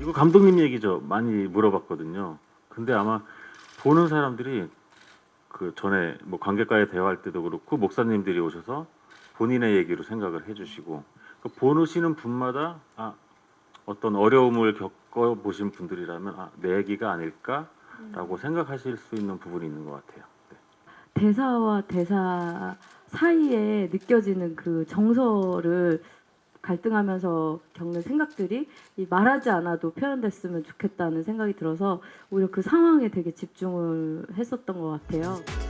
이거 감독님 얘기죠. 많이 물어봤거든요. 근데 아마 보는 사람들이 그 전에 뭐 관객과의 대화할 때도 그렇고 목사님들이 오셔서 본인의 얘기로 생각을 해주시고 그 보시는 분마다 아 어떤 어려움을 겪어 보신 분들이라면 아, 내 얘기가 아닐까라고 생각하실 수 있는 부분이 있는 것 같아요. 네. 대사와 대사 사이에 느껴지는 그 정서를 갈등하면서 겪는 생각들이 이 말하지 않아도 표현됐으면 좋겠다는 생각이 들어서 오히려 그 상황에 되게 집중을 했었던 것 같아요.